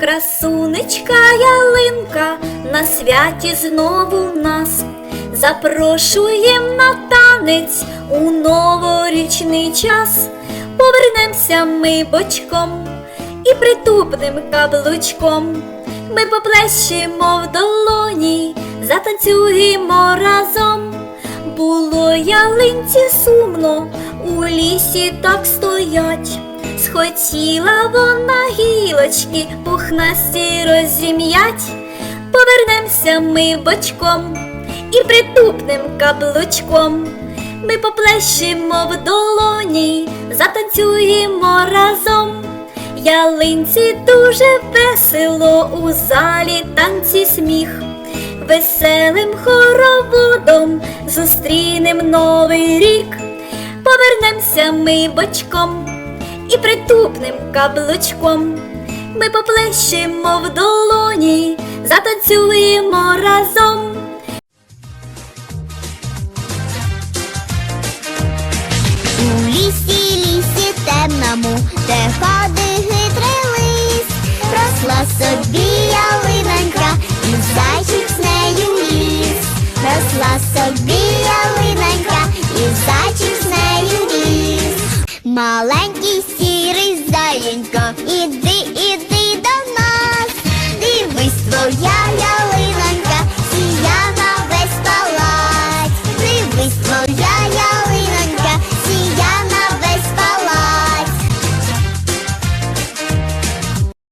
Красунечка ялинка на святі знову нас. Запрошуєм на танець у новорічний час. Повернемося ми бочком і притупним каблучком. Ми поплещемо в долоні, затанцюємо разом. Було ялинці сумно, у лісі так стоять. Схотіла вона гілочки пухнасті розім'ять. Повернемося ми бочком і притупним каблучком. Ми поплещемо в долоні, затанцюємо разом. Ялинці дуже весело у залі танці сміх. Веселим хороводом зустрінем новий рік. Повернемося ми бочком і притупним каблучком. Ми поплещемо в долоні, затанцюємо разом. У лісі, лісі темному, де ходить хитрий лис, росла собі ялинонька, і зайчик з нею ліс. Росла собі ялинонька, і зайчик з нею ліс. Маленький сірий заєнько,